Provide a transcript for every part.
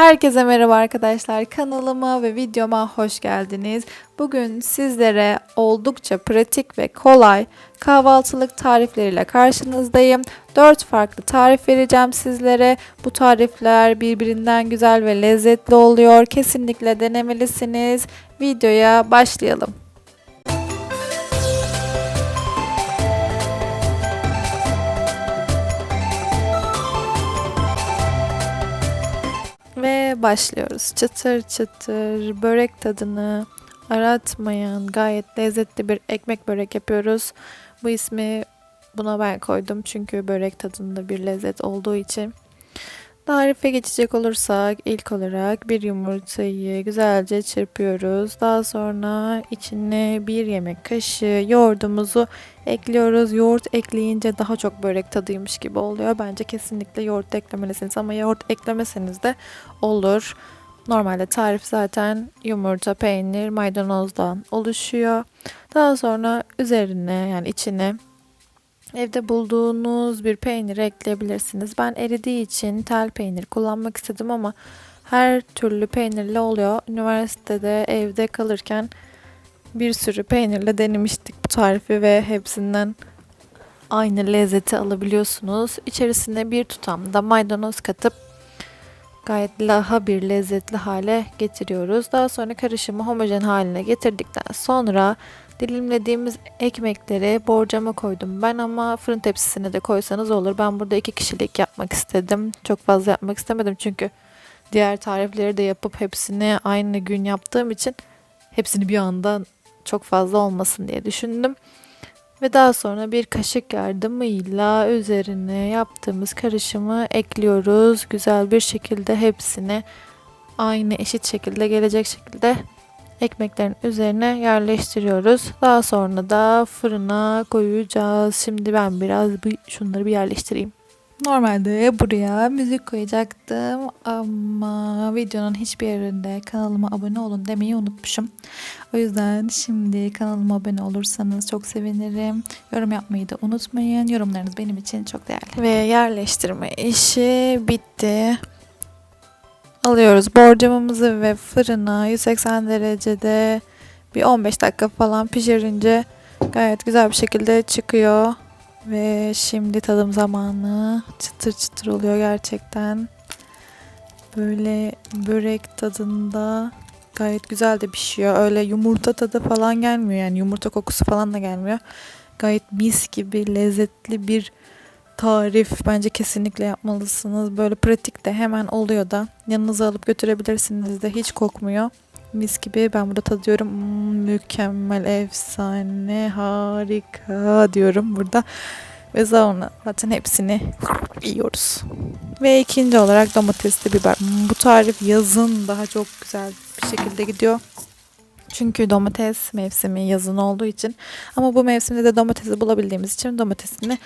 Herkese merhaba arkadaşlar. Kanalıma ve videoma hoş geldiniz. Bugün sizlere oldukça pratik ve kolay kahvaltılık tarifleriyle karşınızdayım. 4 farklı tarif vereceğim sizlere. Bu tarifler birbirinden güzel ve lezzetli oluyor. Kesinlikle denemelisiniz. Videoya başlayalım. Başlıyoruz. Çıtır çıtır börek tadını aratmayan gayet lezzetli bir ekmek börek yapıyoruz. Bu ismi buna ben koydum çünkü börek tadında bir lezzet olduğu için. Tarife geçecek olursak ilk olarak bir yumurtayı güzelce çırpıyoruz. Daha sonra içine bir yemek kaşığı yoğurdumuzu ekliyoruz. Yoğurt ekleyince daha çok börek tadıymış gibi oluyor. Bence kesinlikle yoğurt eklemelisiniz ama yoğurt eklemeseniz de olur. Normalde tarif zaten yumurta, peynir, maydanozdan oluşuyor. Daha sonra üzerine yani içine Evde bulduğunuz bir peynir ekleyebilirsiniz. Ben eridiği için tel peynir kullanmak istedim ama her türlü peynirle oluyor. Üniversitede evde kalırken bir sürü peynirle denemiştik bu tarifi ve hepsinden aynı lezzeti alabiliyorsunuz. İçerisine bir tutam da maydanoz katıp gayet daha bir lezzetli hale getiriyoruz. Daha sonra karışımı homojen haline getirdikten sonra Dilimlediğimiz ekmekleri borcama koydum ben ama fırın tepsisine de koysanız olur. Ben burada iki kişilik yapmak istedim. Çok fazla yapmak istemedim çünkü diğer tarifleri de yapıp hepsini aynı gün yaptığım için hepsini bir anda çok fazla olmasın diye düşündüm. Ve daha sonra bir kaşık yardımıyla üzerine yaptığımız karışımı ekliyoruz. Güzel bir şekilde hepsini aynı eşit şekilde gelecek şekilde ekmeklerin üzerine yerleştiriyoruz. Daha sonra da fırına koyacağız. Şimdi ben biraz bu, şunları bir yerleştireyim. Normalde buraya müzik koyacaktım ama videonun hiçbir yerinde kanalıma abone olun demeyi unutmuşum. O yüzden şimdi kanalıma abone olursanız çok sevinirim. Yorum yapmayı da unutmayın. Yorumlarınız benim için çok değerli. Ve yerleştirme işi bitti. Alıyoruz borcamımızı ve fırına 180 derecede bir 15 dakika falan pişirince gayet güzel bir şekilde çıkıyor. Ve şimdi tadım zamanı. Çıtır çıtır oluyor gerçekten. Böyle börek tadında gayet güzel de pişiyor. Öyle yumurta tadı falan gelmiyor yani yumurta kokusu falan da gelmiyor. Gayet mis gibi lezzetli bir tarif. Bence kesinlikle yapmalısınız. Böyle pratik de hemen oluyor da. Yanınıza alıp götürebilirsiniz de hiç kokmuyor. Mis gibi ben burada tadıyorum. Hmm, mükemmel, efsane, harika diyorum burada. Ve sonra zaten hepsini yiyoruz. Ve ikinci olarak domatesli biber. Hmm, bu tarif yazın daha çok güzel bir şekilde gidiyor. Çünkü domates mevsimi yazın olduğu için. Ama bu mevsimde de domatesi bulabildiğimiz için domatesini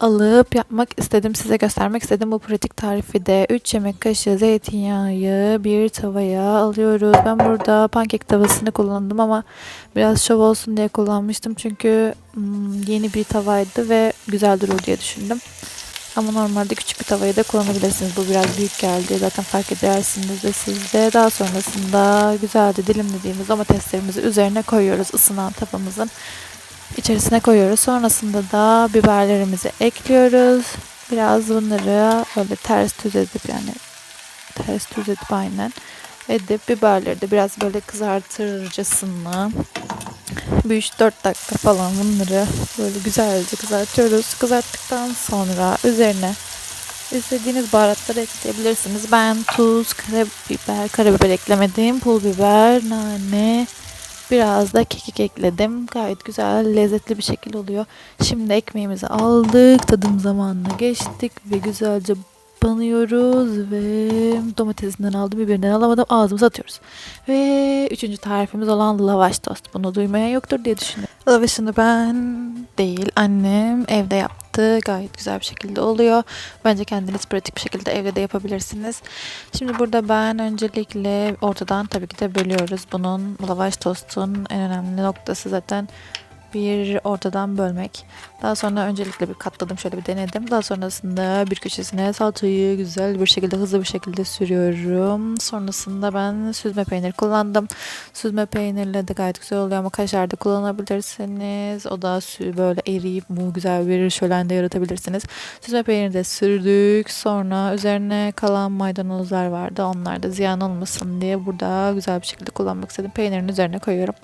alıp yapmak istedim. Size göstermek istedim bu pratik tarifi de. 3 yemek kaşığı zeytinyağı bir tavaya alıyoruz. Ben burada pankek tavasını kullandım ama biraz şov olsun diye kullanmıştım. Çünkü hmm, yeni bir tavaydı ve güzel durur diye düşündüm. Ama normalde küçük bir tavayı da kullanabilirsiniz. Bu biraz büyük geldi. Zaten fark edersiniz de siz de. Daha sonrasında güzelce dilimlediğimiz domateslerimizi üzerine koyuyoruz ısınan tavamızın içerisine koyuyoruz. Sonrasında da biberlerimizi ekliyoruz. Biraz bunları böyle ters düz edip yani ters düz edip aynen edip biberleri de biraz böyle kızartırcasına bir 3-4 dakika falan bunları böyle güzelce kızartıyoruz. Kızarttıktan sonra üzerine istediğiniz baharatları ekleyebilirsiniz. Ben tuz, karabiber, karabiber eklemedim. Pul biber, nane, Biraz da kekik ekledim. Gayet güzel, lezzetli bir şekil oluyor. Şimdi ekmeğimizi aldık. Tadım zamanına geçtik ve güzelce banıyoruz ve domatesinden aldım, biberinden alamadım. Ağzımıza atıyoruz. Ve üçüncü tarifimiz olan lavaş tost. Bunu duymayan yoktur diye düşünüyorum. Lavaşını ben değil, annem evde yaptı. Gayet güzel bir şekilde oluyor. Bence kendiniz pratik bir şekilde evde de yapabilirsiniz. Şimdi burada ben öncelikle ortadan tabii ki de bölüyoruz. Bunun lavaş tostun en önemli noktası zaten bir ortadan bölmek. Daha sonra öncelikle bir katladım şöyle bir denedim. Daha sonrasında bir köşesine salçayı güzel bir şekilde hızlı bir şekilde sürüyorum. Sonrasında ben süzme peynir kullandım. Süzme peynirle de gayet güzel oluyor ama kaşar da kullanabilirsiniz. O da böyle eriyip bu güzel bir şölen de yaratabilirsiniz. Süzme peyniri de sürdük. Sonra üzerine kalan maydanozlar vardı. Onlar da ziyan olmasın diye burada güzel bir şekilde kullanmak istedim. Peynirin üzerine koyuyorum.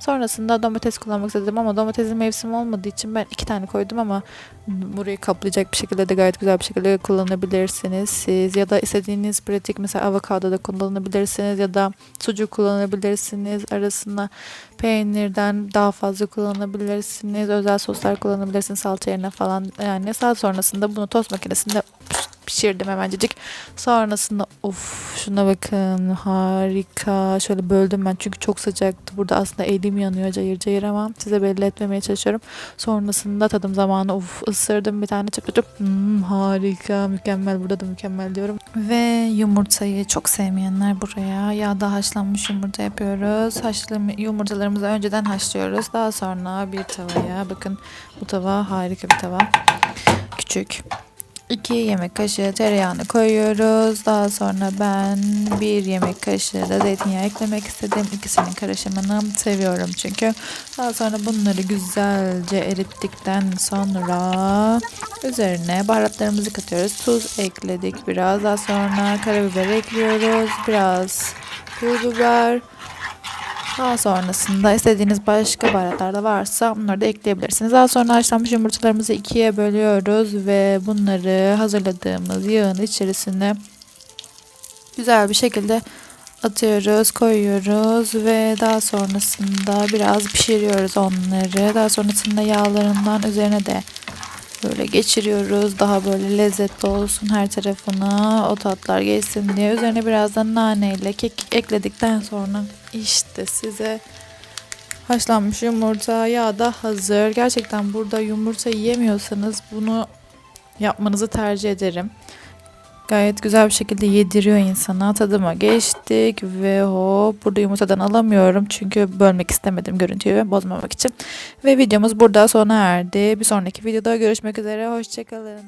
Sonrasında domates kullanmak istedim ama domatesin mevsimi olmadığı için ben iki tane koydum ama burayı kaplayacak bir şekilde de gayet güzel bir şekilde kullanabilirsiniz siz. Ya da istediğiniz pratik mesela avokado da kullanabilirsiniz ya da sucuk kullanabilirsiniz. Arasına peynirden daha fazla kullanabilirsiniz. Özel soslar kullanabilirsiniz salça yerine falan. Yani saat sonrasında bunu tost makinesinde pişirdim hemencecik sonrasında of şuna bakın harika şöyle böldüm ben çünkü çok sıcaktı burada aslında elim yanıyor cayır cayır ama size belli etmemeye çalışıyorum Sonrasında tadım zamanı uf ısırdım bir tane çıp çıp Hmm, harika mükemmel burada da mükemmel diyorum. Ve yumurtayı çok sevmeyenler buraya yağda haşlanmış yumurta yapıyoruz. Haşlama yumurtalarımızı önceden haşlıyoruz. Daha sonra bir tavaya bakın bu tava harika bir tava. Küçük. 2 yemek kaşığı tereyağını koyuyoruz. Daha sonra ben bir yemek kaşığı da zeytinyağı eklemek istedim. İkisinin karışımını seviyorum çünkü. Daha sonra bunları güzelce erittikten sonra üzerine baharatlarımızı katıyoruz. Tuz ekledik biraz. Daha sonra karabiber ekliyoruz. Biraz pul biber. Daha sonrasında istediğiniz başka baharatlar da varsa bunları da ekleyebilirsiniz. Daha sonra haşlanmış yumurtalarımızı ikiye bölüyoruz ve bunları hazırladığımız yağın içerisine güzel bir şekilde atıyoruz, koyuyoruz ve daha sonrasında biraz pişiriyoruz onları. Daha sonrasında yağlarından üzerine de böyle geçiriyoruz. Daha böyle lezzetli olsun her tarafına o tatlar geçsin diye. Üzerine biraz da nane ile kek ekledikten sonra işte size haşlanmış yumurta yağ da hazır. Gerçekten burada yumurta yiyemiyorsanız bunu yapmanızı tercih ederim. Gayet güzel bir şekilde yediriyor insana. Tadıma geçtik ve hop burada yumurtadan alamıyorum. Çünkü bölmek istemedim görüntüyü bozmamak için. Ve videomuz burada sona erdi. Bir sonraki videoda görüşmek üzere. Hoşçakalın.